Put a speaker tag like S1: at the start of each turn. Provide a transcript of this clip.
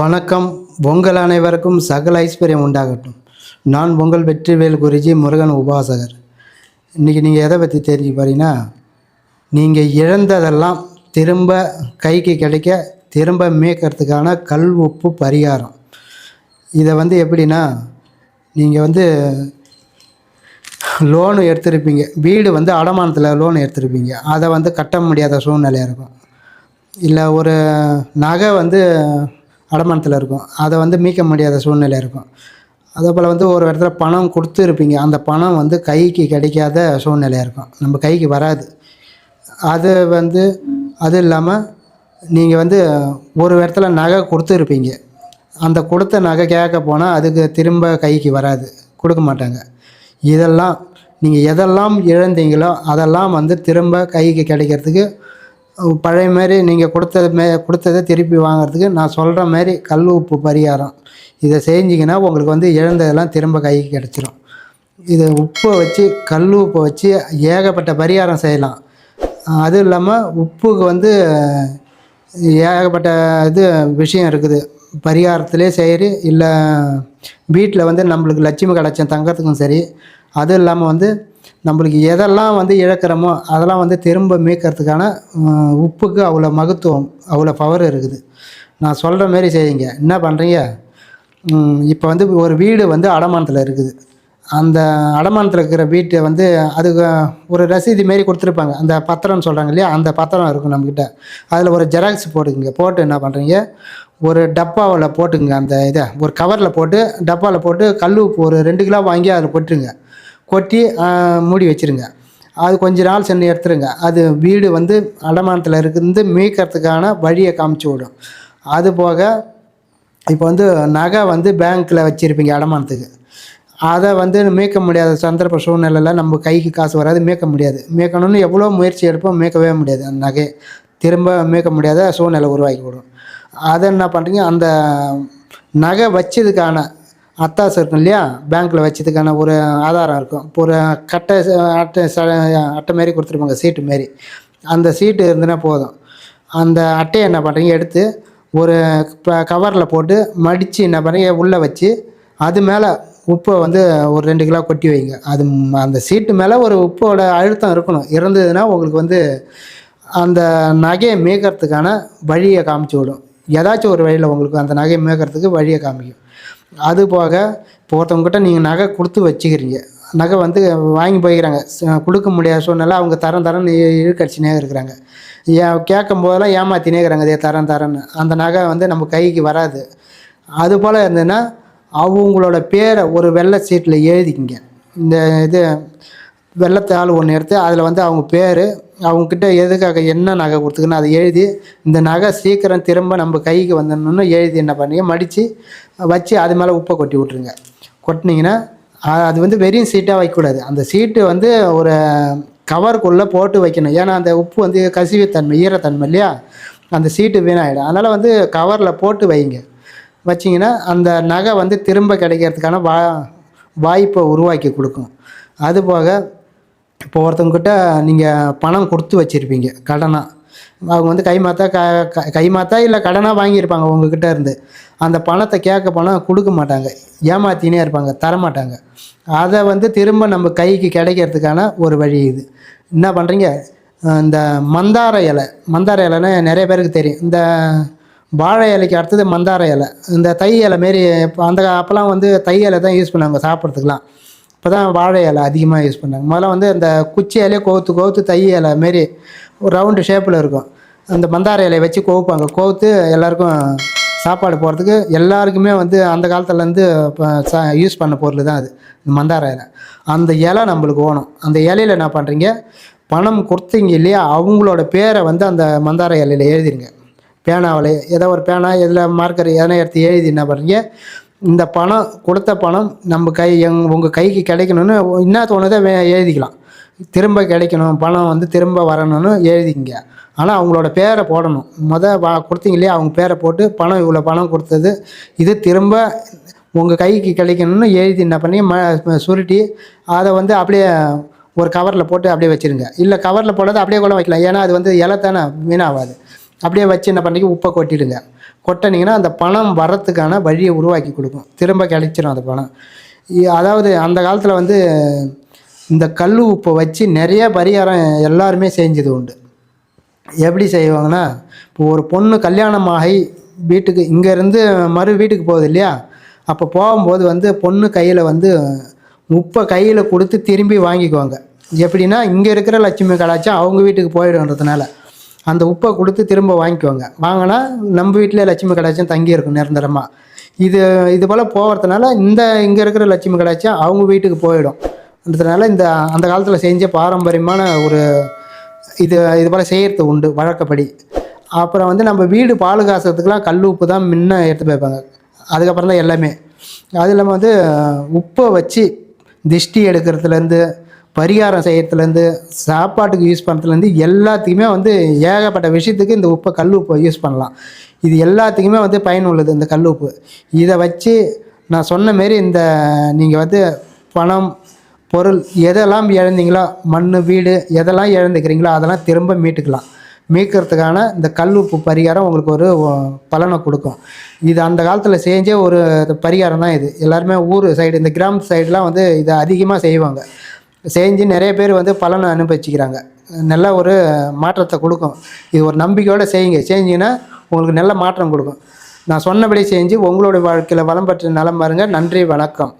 S1: வணக்கம். பொங்கல் அனைவருக்கும் சகல ஐஸ்வர்யம் உண்டாகட்டும். நான் பொங்கல் வெற்றிவேல் குருஜி முருகன் உபாசகர். இன்றைக்கி நீங்கள் எதை பற்றி தெரிஞ்சு பாருங்கன்னா நீங்கள் இழந்ததெல்லாம் திரும்ப கைக்கு கிடைக்க திரும்ப மீட்கிறதுக்கான கல் உப்பு பரிகாரம். இதை வந்து எப்படின்னா நீங்கள் வந்து லோனு எடுத்திருப்பீங்க. வீடு வந்து அடமானத்தில் லோன் எடுத்திருப்பீங்க. அதை வந்து கட்ட முடியாத சூழ்நிலையாக இருக்கும். இல்லை ஒரு நகை வந்து அடமானத்தில் இருக்கும். அதை வந்து மீட்க முடியாத சூழ்நிலை இருக்கும். அதே போல் வந்து ஒரு இடத்துல பணம் கொடுத்துருப்பீங்க அந்த பணம் வந்து கைக்கு கிடைக்காத சூழ்நிலையாக இருக்கும். நம்ம கைக்கு வராது. அது வந்து அது இல்லாமல் நீங்கள் வந்து ஒரு இடத்துல நகை கொடுத்துருப்பீங்க அந்த கொடுத்த நகை கேட்க போனால் அதுக்கு திரும்ப கைக்கு வராது. கொடுக்க மாட்டாங்க. இதெல்லாம் நீங்கள் எதெல்லாம் இழந்தீங்களோ அதெல்லாம் வந்து திரும்ப கைக்கு கிடைக்கிறதுக்கு பழைய மாதிரி நீங்கள் கொடுத்தது மே கொடுத்ததை திருப்பி வாங்குறதுக்கு நான் சொல்கிற மாதிரி கல் உப்பு பரிகாரம். இதை செஞ்சிங்கன்னா உங்களுக்கு வந்து இழந்ததெல்லாம் திரும்ப கைக்கு கிடச்சிரும். இதை உப்பை வச்சு கல் உப்பை வச்சு ஏகப்பட்ட பரிகாரம் செய்யலாம். அதுவும் இல்லாமல் உப்புக்கு வந்து ஏகப்பட்ட இது விஷயம் இருக்குது. பரிகாரத்திலே சரி இல்லை வீட்டில் வந்து நம்மளுக்கு லட்சுமி கடாட்சம் தங்கிறதுக்கும் சரி அதுவும் இல்லாமல் வந்து நம்மளுக்கு எதெல்லாம் வந்து இழக்கிறோமோ அதெல்லாம் வந்து திரும்ப மீட்கிறதுக்கான உப்புக்கு அவ்வளோ மகத்துவம் அவ்வளோ பவர் இருக்குது. நான் சொல்கிற மாரி செய்யுங்க. என்ன பண்ணுறீங்க இப்போ வந்து ஒரு வீடு வந்து அடமானத்தில் இருக்குது. அந்த அடமானத்தில் இருக்கிற வீட்டை வந்து அதுக்கு ஒரு ரசீது மாரி கொடுத்துருப்பாங்க. அந்த பத்திரம்னு சொல்கிறாங்க இல்லையா? அந்த பத்திரம் இருக்கும் நம்மக்கிட்ட அதில் ஒரு ஜெராக்ஸ் போட்டுக்குங்க. போட்டு என்ன பண்ணுறீங்க ஒரு டப்பாவில் போட்டுக்குங்க அந்த இதை. ஒரு கவரில் போட்டு டப்பாவில் போட்டு கல் உப்பு ஒரு ரெண்டு கிலோ வாங்கி அதில் போட்டுருங்க. கொட்டி மூடி வச்சிருங்க. அது கொஞ்ச நாள் சென்று எடுத்துருங்க. அது வீடு வந்து அடமானத்தில் இருந்து மீட்கிறதுக்கான வழியை காமிச்சு விடும். அதுபோக இப்போ வந்து நகை வந்து பேங்க்கில் வச்சுருப்பீங்க அடமானத்துக்கு. அதை வந்து மீட்க முடியாத சந்தர்ப்ப சூழ்நிலையில் நம்ம கைக்கு காசு வராது மீட்க முடியாது. மீட்கணும்னு எவ்வளோ முயற்சி எடுப்போம் மீட்கவே முடியாது அந்த நகையை. திரும்ப மீட்க முடியாத சூழ்நிலை உருவாக்கி விடும் அதை என்ன பண்ணுறீங்க அந்த நகை வச்சதுக்கான அத்தாஸ் இருக்கும் இல்லையா? பேங்க்கில் வச்சதுக்கான ஒரு ஆதாரம் இருக்கும். இப்போ ஒரு கட்டை அட்டை ச அட்டை மாரி கொடுத்துருப்பாங்க சீட்டு மாரி அந்த சீட்டு இருந்துன்னா போதும். அந்த அட்டையை என்ன பண்ணுறீங்க எடுத்து ஒரு கவரில் போட்டு மடித்து என்ன பண்ணுறீங்க உள்ளே வச்சு அது மேலே உப்பை வந்து ஒரு ரெண்டு கிலோ கொட்டி வைங்க. அது அந்த சீட்டு மேலே ஒரு உப்போட அழுத்தம் இருக்கணும். இருந்ததுன்னா உங்களுக்கு வந்து அந்த நகையை மேய்க்கிறதுக்கான வழியை காமிச்சு விடும். ஏதாச்சும் ஒரு வழியில் உங்களுக்கு அந்த நகையை மேய்க்கிறதுக்கு வழியை காமிக்கும். அது போக இப்போ ஒருத்தவங்ககிட்ட நீங்கள் நகை கொடுத்து வச்சுக்கிறீங்க. நகை வந்து வாங்கி போய்க்கிறாங்க. கொடுக்க முடியாத சூழ்நிலை அவங்க தரம் தரம் இழுக்கடிச்சினே இருக்கிறாங்க. ஏன் கேட்கும் போதெல்லாம் ஏமாத்தினே இருக்கிறாங்க. இதே தரம் தரம்னு. அந்த நகை வந்து நம்ம கைக்கு வராது. அது போல் இருந்ததுன்னா அவங்களோட பேரை ஒரு வெள்ளை சீட்டில் எழுதிக்கிங்க. இந்த இது வெள்ளத்தாள் ஒன்று எடுத்து அதில் வந்து அவங்க பேர் அவங்கக்கிட்ட எதுக்காக என்ன நகை கொடுத்துக்குன்னு அதை எழுதி இந்த நகை சீக்கிரம் திரும்ப நம்ம கைக்கு வந்துடணும்னு எழுதி என்ன பண்ணுங்க மடித்து வச்சு அது மேலே உப்பை கொட்டி விட்ருங்க கொட்டினீங்கன்னா அது வந்து வெறும் சீட்டாக வைக்கக்கூடாது. அந்த சீட்டு வந்து ஒரு கவருக்குள்ளே போட்டு வைக்கணும். ஏன்னா அந்த உப்பு வந்து கசிவுத்தன்மை ஈரத்தன்மை இல்லையா? அந்த சீட்டு வீணாகிடும் அதனால் வந்து கவரில் போட்டு வைங்க. வச்சிங்கன்னா அந்த நகை வந்து திரும்ப கிடைக்கிறதுக்கான வா வாய்ப்பை உருவாக்கி கொடுக்கும். அதுபோக இப்போ ஒருத்தவங்கிட்ட நீங்கள் பணம் கொடுத்து வச்சுருப்பீங்க கடனாக அவங்க வந்து கைமாத்தா க கை கைமாத்தா இல்லை கடனாக வாங்கியிருப்பாங்க உங்ககிட்ட இருந்து. அந்த பணத்தை கேட்க பணம் கொடுக்க மாட்டாங்க ஏமாத்தினே இருப்பாங்க தரமாட்டாங்க. அதை வந்து திரும்ப நம்ம கைக்கு கிடைக்கிறதுக்கான ஒரு வழி இது. என்ன பண்ணுறீங்க இந்த மந்தார இலை மந்தார இலைன்னா நிறைய பேருக்கு தெரியும். இந்த வாழை இலைக்கு அடுத்தது மந்தார இலை. இந்த தை இலை மாரி இப்போ அந்த அப்போல்லாம் வந்து தை இலை தான் யூஸ் பண்ணுவாங்க சாப்பிட்றதுக்குலாம் இப்போ தான் வாழை இலை அதிகமாக யூஸ் பண்ணாங்க. முதல்ல வந்து அந்த குச்சி இலையை கோத்து கோத்து தை இலை மாரி ஒரு ரவுண்டு ஷேப்பில் இருக்கும். அந்த மந்தார இலையை வச்சு கோவுப்பாங்க. கோத்து எல்லாருக்கும் சாப்பாடு போகிறதுக்கு எல்லாருக்குமே வந்து அந்த காலத்துலேருந்து இப்போ யூஸ் பண்ண பொருள் தான் அது. இந்த மந்தார இலை. அந்த இலை நம்மளுக்கு ஓணும் அந்த இலையில என்ன பண்ணுறீங்க பணம் கொடுத்தீங்க இல்லையா? அவங்களோட பேரை வந்து அந்த மந்தார இலையில எழுதிடுங்க பேனாவில் ஏதோ ஒரு பேனா எதில் மார்க்கர் எதனா எடுத்து எழுதி என்ன பண்ணுறீங்க இந்த பணம் கொடுத்த பணம் நம்ம கை எங் உங்கள் கைக்கு கிடைக்கணும்னு என்ன தோணுதோ வே- எழுதிக்கலாம். திரும்ப கிடைக்கணும் பணம் வந்து திரும்ப வரணும்னு எழுதிங்க. ஆனால் அவங்களோட பேரை போடணும். முத கொடுத்தீங்க இல்லையா? அவங்க பேரை போட்டு பணம் இவ்வளோ பணம் கொடுத்தது. இது திரும்ப உங்கள் கைக்கு கிடைக்கணும்னு எழுதி என்ன பண்ணி ம சுருட்டி அதை வந்து அப்படியே ஒரு கவரில் போட்டு அப்படியே வச்சுருங்க. இல்லை கவரில் போடாத அப்படியே கூட வைக்கலாம். ஏன்னா அது வந்து இலை தானே வீணாகாது. அப்படியே வச்சு என்ன பண்ணி உப்பை கொட்டிடுங்க. கொட்டினீங்கன்னா அந்த பணம் வரத்துக்கான வழியை உருவாக்கி கொடுக்கும். திரும்ப கிடைச்சிடும் அந்த பணம். அதாவது அந்த காலத்தில் வந்து இந்த கல் உப்பை வச்சு நிறைய பரிகாரம் எல்லாருமே செஞ்சது உண்டு. எப்படி செய்வாங்கன்னா இப்போ ஒரு பொண்ணு கல்யாணம் ஆகி வீட்டுக்கு இங்கேருந்து மறு வீட்டுக்கு போகுது இல்லையா? அப்போ போகும்போது வந்து பொண்ணு கையில் வந்து உப்பை கையில் கொடுத்து திரும்பி வாங்கிக்குவாங்க. எப்படின்னா இங்கே இருக்கிற லட்சுமி கலாச்சாரம் அவங்க வீட்டுக்கு போயிடுன்றதுனால. அந்த உப்பை கொடுத்து திரும்ப வாங்கிக்குவாங்க வாங்கினா நம்ம வீட்டிலே லட்சுமி கடாச்சும் தங்கியிருக்கும் நிரந்தரமாக இது இது போல் போகிறதுனால இந்த இங்கே இருக்கிற லட்சுமி கடாச்சும் அவங்க வீட்டுக்கு போயிடும்ன்றதுனால இந்த அந்த காலத்தில் செஞ்ச பாரம்பரியமான ஒரு இது இது போல் செய்கிறது உண்டு வழக்கப்படி. அப்புறம் வந்து நம்ம வீடு பால் காசுறதுக்கெலாம் கல் உப்பு தான் முன்ன எடுத்து போய்ப்பாங்க. அதுக்கப்புறம் தான் எல்லாமே. அது இல்லாமல் வந்து உப்பை வச்சு திஷ்டி எடுக்கிறதுலேருந்து பரிகாரம் செய்யறதுலேருந்து சாப்பாட்டுக்கு யூஸ் பண்ணுறதுலேருந்து எல்லாத்துக்குமே வந்து ஏகப்பட்ட விஷயத்துக்கு இந்த உப்பை கல் உப்பை யூஸ் பண்ணலாம். இது எல்லாத்துக்குமே வந்து பயனுள்ளது இந்த கல் உப்பு. இதை வச்சு நான் சொன்ன மாரி இந்த நீங்கள் வந்து பணம் பொருள் எதெல்லாம் இழந்தீங்களோ மண் வீடு எதெல்லாம் இழந்துக்கிறீங்களோ அதெல்லாம் திரும்ப மீட்டுக்கலாம். மீட்கிறதுக்கான இந்த கல் உப்பு பரிகாரம் உங்களுக்கு ஒரு பலனை கொடுக்கும். இது அந்த காலத்தில் செஞ்ச ஒரு பரிகாரம் தான் இது. எல்லாருமே ஊர் சைடு இந்த கிராமத்து சைடெலாம் வந்து இதை அதிகமாக செய்வாங்க. செஞ்சு நிறைய பேர் வந்து பலனை அனுபவிச்சுக்கிறாங்க. நல்ல ஒரு மாற்றத்தை கொடுக்கும். இது ஒரு நம்பிக்கையோடு செய்யுங்க. செஞ்சிங்கன்னா உங்களுக்கு நல்ல மாற்றம் கொடுக்கும். நான் சொன்னபடி செஞ்சு உங்களுடைய வாழ்க்கையில் வளம் பெற்ற நலம் பாருங்கள் நன்றி வணக்கம்.